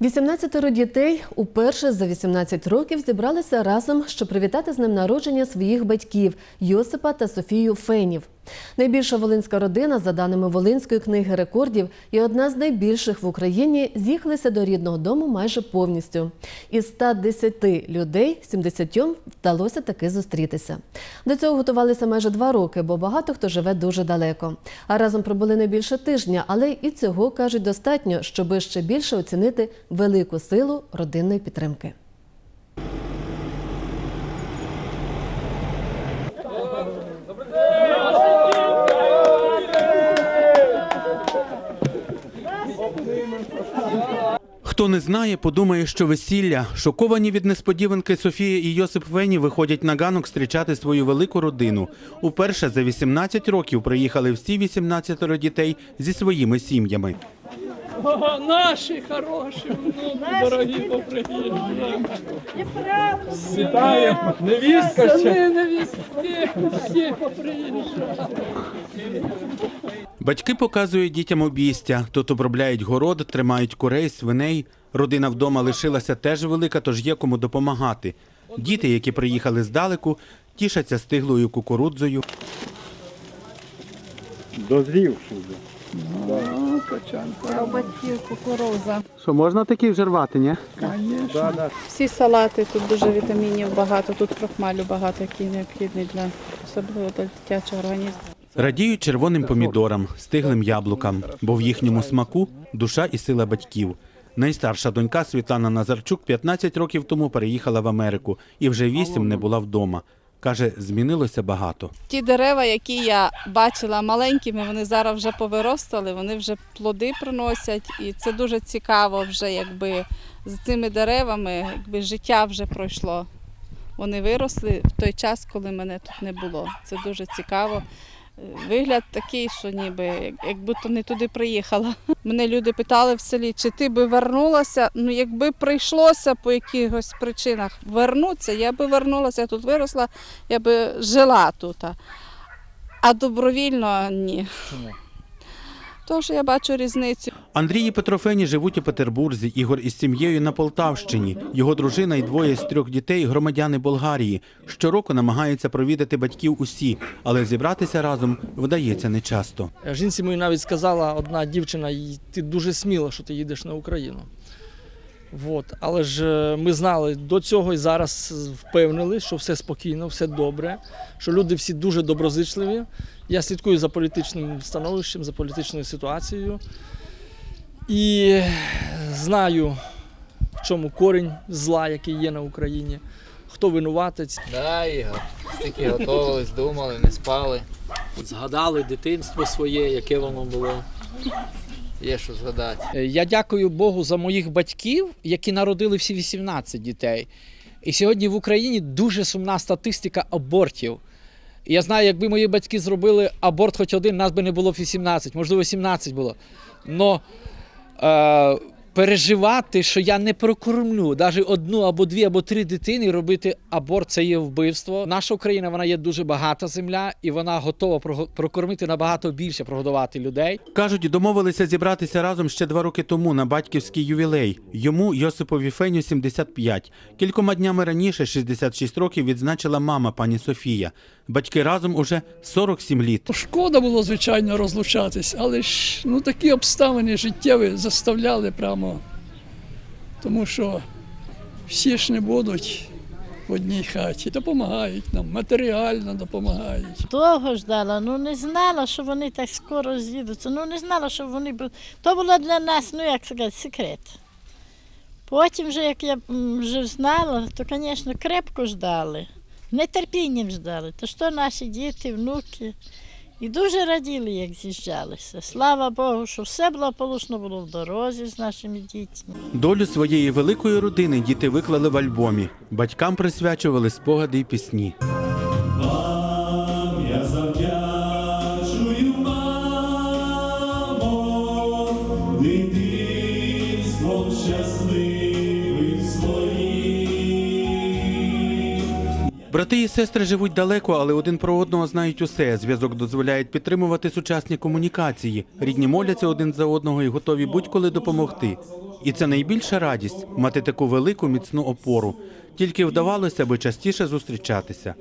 18 дітей уперше за 18 років зібралися разом, щоб привітати з днем народження своїх батьків Йосипа та Софію Фенів. Найбільша волинська родина, за даними Волинської книги рекордів, і одна з найбільших в Україні з'їхалися до рідного дому майже повністю. Із 110 людей 70 вдалося таки зустрітися. До цього готувалися майже два роки, бо багато хто живе дуже далеко. А разом пробули не більше тижня, але і цього кажуть достатньо, щоби ще більше оцінити велику силу родинної підтримки. Хто не знає, подумає, що весілля. Шоковані від несподіванки Софія і Йосип Вені виходять на ганок зустрічати свою велику родину. Уперше за 18 років приїхали всі 18 дітей зі своїми сім'ями. О, наші хороші, внуки, дорогі поприїжджали. Вітаємо! Невістка ще! Сини, невістки, всі поприїжджали. Батьки показують дітям обійстя. Тут обробляють город, тримають курей, свиней. Родина вдома лишилася теж велика, тож є кому допомагати. Діти, які приїхали здалеку, тішаться стиглою кукурудзою. Дозрівши вже. О, качанка. батьків кукуруза. Що можна такі вже рвати, ні? Конечно. Да, да. Всі салати, тут дуже вітамінів багато, тут крохмалю багато, який необхідний для особливо для дитячого організму. Радіють червоним помідорам, стиглим яблукам, бо в їхньому смаку душа і сила батьків. Найстарша донька Світлана Назарчук 15 років тому переїхала в Америку і вже 8 не була вдома. Каже, змінилося багато. Ті дерева, які я бачила маленькими, вони зараз вже повиростали, вони вже плоди приносять, і це дуже цікаво вже, якби з цими деревами, якби життя вже пройшло. Вони виросли в той час, коли мене тут не було. Це дуже цікаво. Вигляд такий, що ніби як будто не туди приїхала. Мене люди питали в селі, чи ти би вернулася. Ну, якби прийшлося по якихось причинах вернутися, я би вернулася, я тут виросла, я би жила тут. А добровільно ні. Чому? Що я бачу різницю. Андрій і Петро живуть у Петербурзі. Ігор із сім'єю на Полтавщині. Його дружина і двоє з трьох дітей громадяни Болгарії. Щороку намагаються провідати батьків усі, але зібратися разом вдається нечасто. Жінці мені навіть сказала одна дівчина, «Й- ти дуже сміла, що ти їдеш на Україну. От. Але ж е, ми знали до цього і зараз впевнили, що все спокійно, все добре, що люди всі дуже доброзичливі. Я слідкую за політичним становищем, за політичною ситуацією. І знаю, в чому корінь зла, який є на Україні, хто винуватець. Да, Ігор. Стільки готувались, думали, не спали. Згадали дитинство своє, яке воно було. Є що згадати. Е, Я дякую Богу за моїх батьків, які народили всі 18 дітей. І сьогодні в Україні дуже сумна статистика абортів. Я знаю, якби мої батьки зробили аборт хоч один, нас би не було 18, можливо, 17 було. Но е, переживати, що я не прокормлю навіть одну або дві, або три дитини, робити аборт це є вбивство. Наша Україна вона є дуже багата земля, і вона готова прокормити набагато більше, прогодувати людей. Кажуть, домовилися зібратися разом ще два роки тому на батьківський ювілей. Йому Йосипові Феню 75. Кількома днями раніше, 66 років, відзначила мама пані Софія. Батьки разом уже 47 літ. Шкода було, звичайно, розлучатись, але ж ну, такі обставини життєві заставляли прямо. Тому що всі ж не будуть в одній хаті. Допомагають нам, матеріально допомагають. Довго ждала, ну не знала, що вони так скоро з'їдуться. Ну не знала, що вони будуть. То було для нас, ну як сказати, секрет. Потім, вже, як я вже знала, то, звісно, крепко ждали, нетерпінням ждали. То що наші діти, внуки. І дуже раділи, як з'їжджалися. Слава Богу, що все благополучно було в дорозі з нашими дітьми. Долю своєї великої родини діти виклали в альбомі. Батькам присвячували спогади й пісні. Брати і сестри живуть далеко, але один про одного знають усе. Зв'язок дозволяє підтримувати сучасні комунікації. Рідні моляться один за одного і готові будь-коли допомогти. І це найбільша радість мати таку велику міцну опору. Тільки вдавалося би частіше зустрічатися.